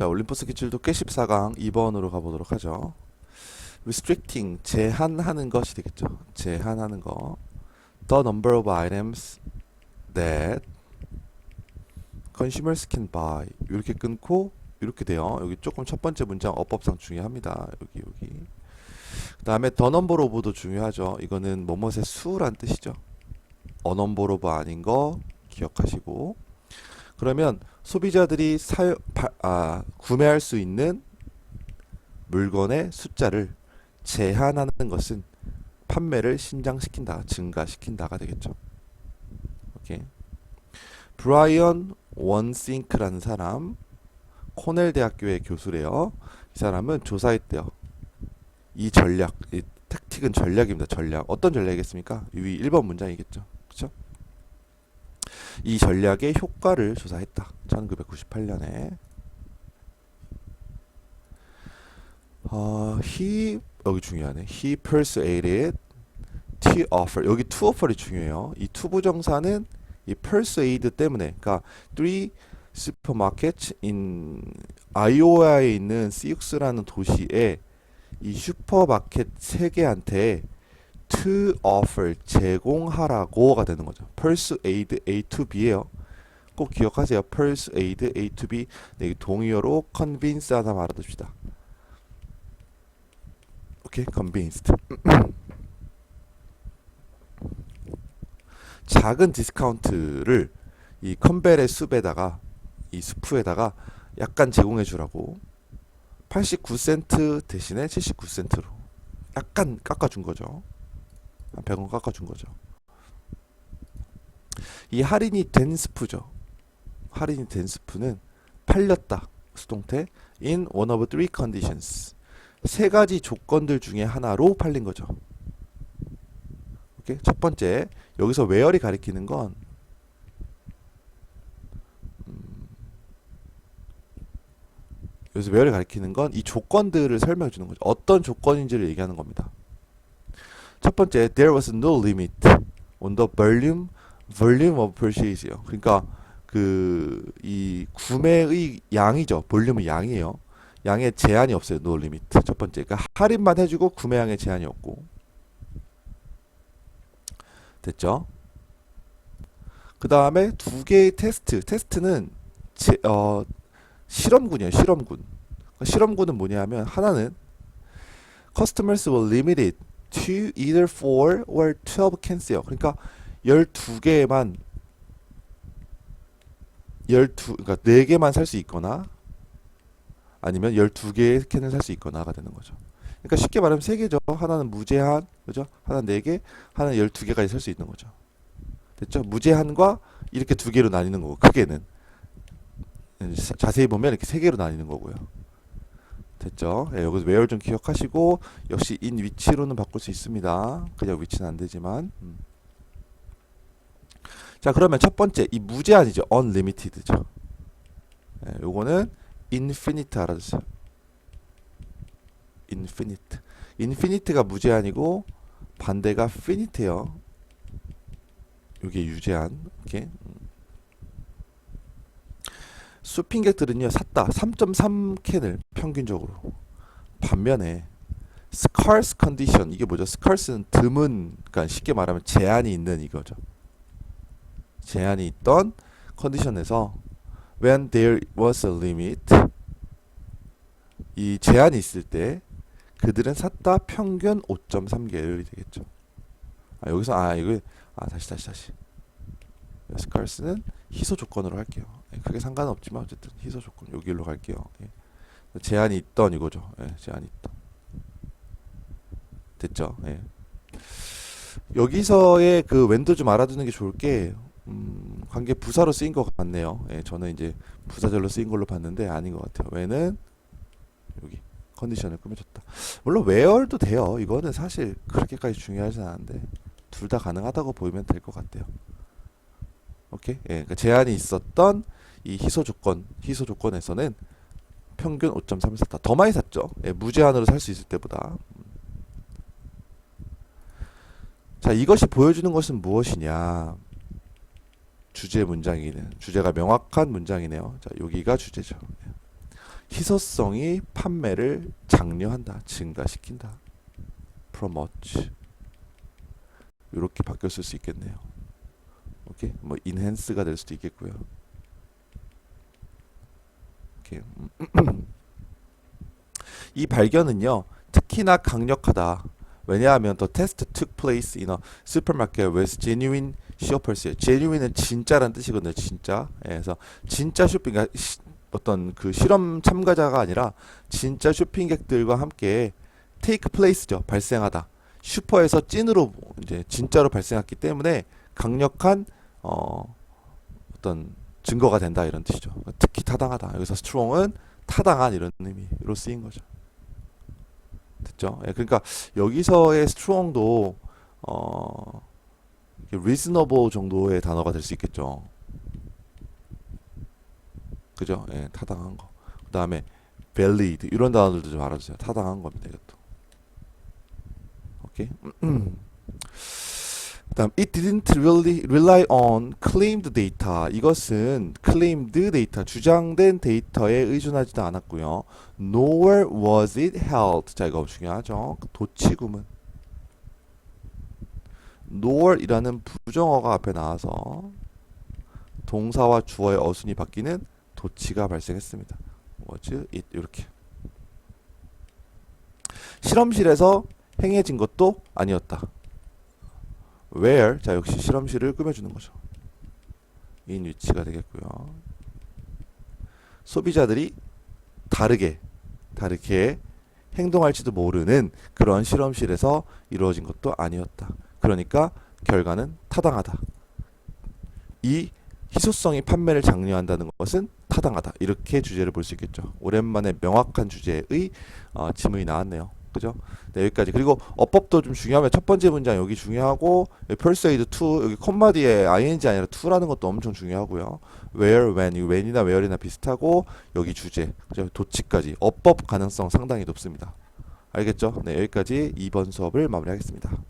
자, 올림포스 기출도 꽤 14강 2번으로 가보도록 하죠. restricting 제한하는 것이 되겠죠. 제한하는 거. The number of items that consumers can buy. 이렇게 끊고 이렇게 돼요. 여기 조금 첫 번째 문장 어법상 중요합니다. 여기 여기. 그 다음에 the number of도 중요하죠. 이거는 뭐뭇의 수란 뜻이죠. a number of 아닌 거 기억하시고. 그러면 소비자들이 사용 바, 아, 구매할 수 있는 물건의 숫자를 제한하는 것은 판매를 신장시킨다, 증가시킨다가 되겠죠. 브라이언 원싱크라는 사람 코넬 대학교의 교수래요. 이 사람은 조사했대요. 이 전략, 이 택틱은 전략입니다. 전략. 어떤 전략이겠습니까? 위 1번 문장이겠죠. 그렇죠? 이 전략의 효과를 조사했다. 1998년에. 어, he 여기 중요하네. He persuaded to offer. 여기 to offer이 중요해요. 이 to 부정사는 이 persuade 때문에 그러니까 three supermarkets in 아이오와에 있는 시육스라는 도시에 이 슈퍼마켓 세 개한테 to offer 제공하라고가 되는 거죠. persuade A to B예요. 꼭 기억하세요. persuade A to B. 네, 동의어로 convince 하나 말아둡시다. 오케이, convinced. 작은 디스카운트를 이 컨벨의 숲에다가 이 스프에다가 약간 제공해 주라고 89센트 대신에 79센트로 약간 깎아준 거죠. 한 100원 깎아준 거죠. 이 할인이 된 스프죠. 할인이 된 스프는 팔렸다. 수동태 in one of three conditions. 세 가지 조건들 중에 하나로 팔린 거죠. 오케이? 첫 번째, 여기서 웨어리 가리키는 건 음, 여기서 웨어리 가리키는 건 이 조건들을 설명해 주는 거죠. 어떤 조건인지를 얘기하는 겁니다. 첫 번째, there was no limit on the volume volume of purchase요. 그러니까 그 이 구매의 양이죠. 볼륨의 양이에요. 양에 제한이 없어요. no limit. 첫 번째. 그러니까 할인만 해주고 구매량에 제한이 없고. 됐죠? 그 다음에 두 개의 테스트. 테스트는 제, 어, 실험군이에요. 실험군. 실험군은 뭐냐면 하나는 customers were limited to either 4 or 12 cans요. 그러니까 12개만 12 그러니까 4개만 살 수 있거나 아니면 12개의 캔을 살 수 있거나가 되는 거죠. 그러니까 쉽게 말하면 세 개죠. 하나는 무제한, 그죠? 하나 네 개, 하나 12개까지 살 수 있는 거죠. 됐죠? 무제한과 이렇게 두 개로 나뉘는 거고 크게는 자- 자세히 보면 이렇게 세 개로 나뉘는 거고요. 됐죠? 예, 여기서 where 좀 기억하시고 역시 in 위치로는 바꿀 수 있습니다. 그냥 위치는 안 되지만. 음. 자, 그러면 첫 번째 이 무제한이죠. unlimited죠. 예, 요거는 infinite 알아두세요. infinite. infinite가 무제한이고 반대가 finite예요. 요게 유제한. 이렇게. 수핑객들은요 샀다 3.3 캔을 평균적으로 반면에 scarce condition 이게 뭐죠? scarce는 드문 그러니까 쉽게 말하면 제한이 있는 이거죠. 제한이 있던 컨디션에서 when there was a limit 이 제한이 있을 때 그들은 샀다 평균 5.3개월이 되겠죠. 아 여기서 아 이거 아 다시 다시 다시 스칼스는 희소 조건으로 할게요. 예, 크게 상관은 없지만 어쨌든 희소 조건 여기로 갈게요. 예. 제한이 있던 이거죠. 예, 제한이 있던 됐죠. 예. 여기서의 그 웬도 좀 알아두는 게 좋을 게 음, 관계 부사로 쓰인 것 같네요. 예, 저는 이제 부사절로 쓰인 걸로 봤는데 아닌 것 같아요. 왜는 여기 컨디션을 꾸며줬다. 물론 웨어도 돼요. 이거는 사실 그렇게까지 중요하진 않은데 둘 다 가능하다고 보이면 될 것 같아요. 오케이. 예, 그러니까 제한이 있었던 이 희소 조건, 희소 조건에서는 평균 5.3을 샀다. 더 많이 샀죠. 예, 무제한으로 살 수 있을 때보다. 자, 이것이 보여주는 것은 무엇이냐? 주제 문장이네. 주제가 명확한 문장이네요. 자, 여기가 주제죠. 희소성이 판매를 장려한다, 증가시킨다. promote. 이렇게 바뀌었을 수 있겠네요. 오케이, 뭐 enhance가 될 수도 있겠고요. 오케이. 이 발견은요, 특히나 강력하다. 왜냐하면 the test took place in a supermarket with genuine shoppers. genuine은 진짜란 뜻이거든요. 진짜. 예, 그래서 진짜 쇼핑, 그러니까 시- 어떤 그 실험 참가자가 아니라 진짜 쇼핑객들과 함께 take place죠. 발생하다. 슈퍼에서 찐으로 이제 진짜로 발생했기 때문에 강력한 어, 어떤 증거가 된다 이런 뜻이죠. 그러니까 특히 타당하다. 여기서 strong은 타당한 이런 의미로 쓰인 거죠. 됐죠? 예, 그러니까 여기서의 strong도 어, reasonable 정도의 단어가 될 수 있겠죠. 그죠? 예, 타당한 거. 그 다음에 valid 이런 단어들도 좀 알아주세요. 타당한 겁니다. 이것도. 오케이. 그다음 it didn't really rely on claimed data. 이것은 claimed data, 주장된 데이터에 의존하지도 않았고요. Nor was it held. 자, 이거 중요하죠. 도치구문. nor이라는 부정어가 앞에 나와서 동사와 주어의 어순이 바뀌는 도치가 발생했습니다. was it 이렇게. 실험실에서 행해진 것도 아니었다. Where 자 역시 실험실을 꾸며주는 거죠. in 위치가 되겠고요. 소비자들이 다르게 다르게 행동할지도 모르는 그런 실험실에서 이루어진 것도 아니었다. 그러니까 결과는 타당하다. 이 희소성이 판매를 장려한다는 것은 타당하다. 이렇게 주제를 볼 수 있겠죠. 오랜만에 명확한 주제의 어, 지문이 나왔네요. 그죠? 네, 여기까지. 그리고 어법도 좀 중요하면 첫 번째 문장 여기 중요하고 persuade to 여기 콤마 뒤에 ing 아니라 to라는 것도 엄청 중요하고요. where, when, 이 when이나 where이나 비슷하고 여기 주제, 그죠? 도치까지 어법 가능성 상당히 높습니다. 알겠죠? 네, 여기까지 2번 수업을 마무리하겠습니다.